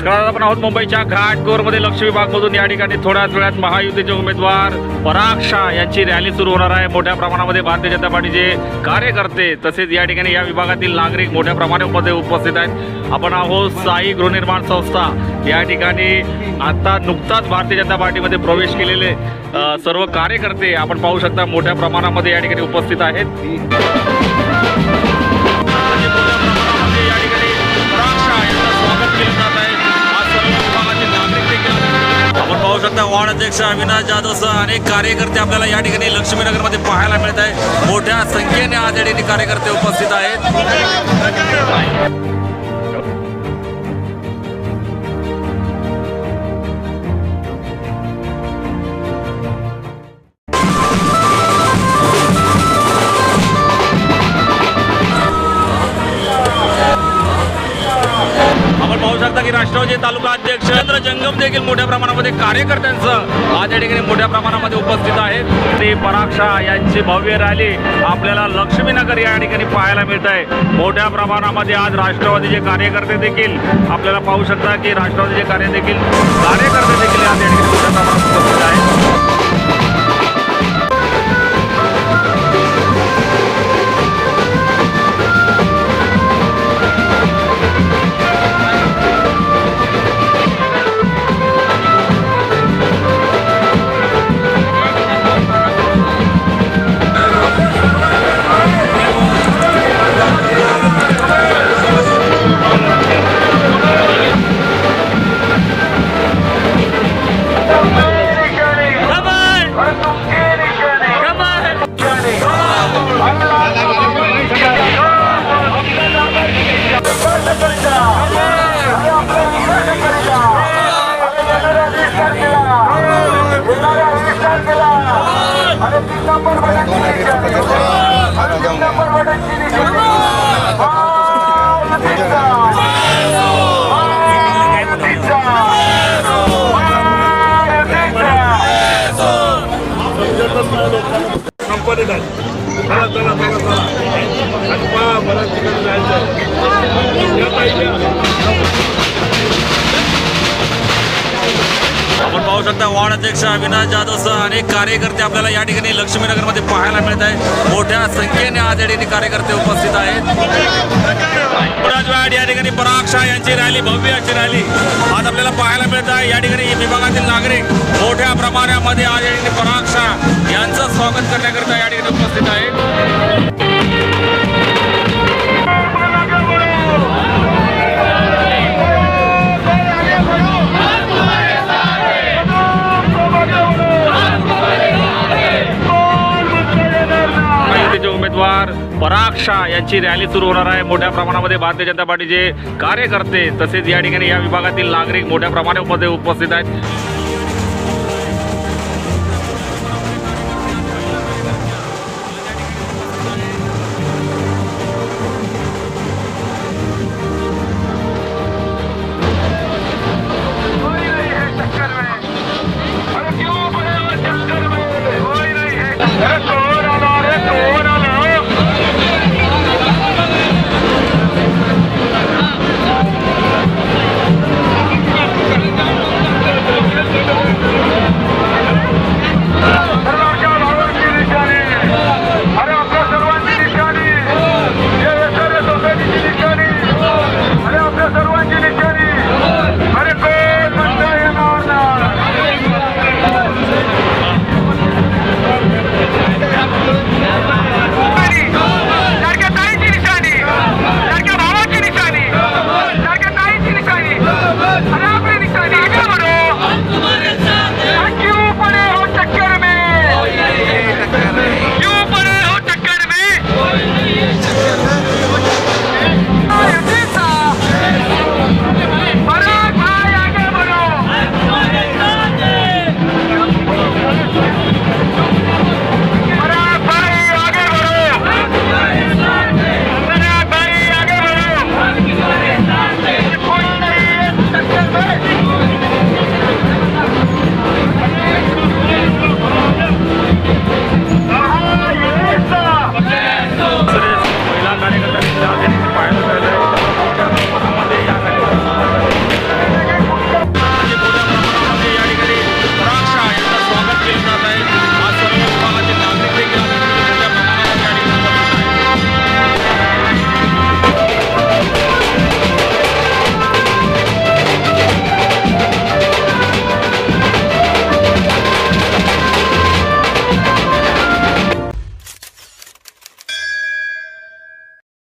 नमस्कार आपण आहोत मुंबईच्या घाटकोरमध्ये लक्ष विभागमधून. या ठिकाणी थोड्याच वेळात महायुतीचे उमेदवार पराग शाह यांची रॅली सुरू होणार आहे. मोठ्या प्रमाणामध्ये भारतीय जनता पार्टीचे कार्यकर्ते तसेच या ठिकाणी या विभागातील नागरिक मोठ्या प्रमाणामध्ये उपस्थित आहेत. आपण आहोत साई गृहनिर्माण संस्था. या ठिकाणी आता नुकताच भारतीय जनता पार्टीमध्ये प्रवेश केलेले सर्व कार्यकर्ते आपण पाहू शकता मोठ्या प्रमाणामध्ये या ठिकाणी उपस्थित आहेत. अध्यक्ष अविनाश जाधव सह अनेक कार्यकर्ते आपल्याला या ठिकाणी लक्ष्मीनगरमध्ये पाहायला मिळत आहे मोठ्या संख्येने आज या ठिकाणी कार्यकर्ते उपस्थित आहेत. की राष्ट्रवादी तालुका अध्यक्ष चंद्र जंगम देखील मोठ्या प्रमाणामध्ये कार्यकर्त्यांचं आज या ठिकाणी मोठ्या प्रमाणामध्ये उपस्थित आहेत. ते पराग शाह यांची भव्य रॅली आपल्याला लक्ष्मीनगर या ठिकाणी पाहायला मिळत आहे. मोठ्या प्रमाणामध्ये आज राष्ट्रवादीचे कार्यकर्ते देखील आपल्याला पाहू शकता की राष्ट्रवादीचे कार्य देखील कार्यकर्ते देखील आज या ठिकाणी मोठ्या प्रमाणात उपस्थित आहेत. कंपनी झाली. चला चला चला चला. आणि बऱ्याच ठिकाणी जायचं. आता वार्ड अध्यक्ष अविनाश जाधव सह अनेक कार्यकर्ते आपल्याला या ठिकाणी लक्ष्मीनगरमध्ये पाहायला मिळत आहे मोठ्या संख्येने आज या ठिकाणी कार्यकर्ते उपस्थित आहेत. या ठिकाणी पराग शाह यांची रॅली भव्य अशी रॅली आज आपल्याला पाहायला मिळत आहे. या ठिकाणी विभागातील नागरिक मोठ्या प्रमाणामध्ये आज या ठिकाणी पराग शाह यांचं स्वागत करण्याकरिता या ठिकाणी उपस्थित आहेत. शाह यांची रॅली सुरू होणार आहे. मोठ्या प्रमाणामध्ये भारतीय जनता पार्टीचे कार्यकर्ते तसेच या ठिकाणी या विभागातील नागरिक मोठ्या प्रमाणामध्ये उपस्थित आहेत.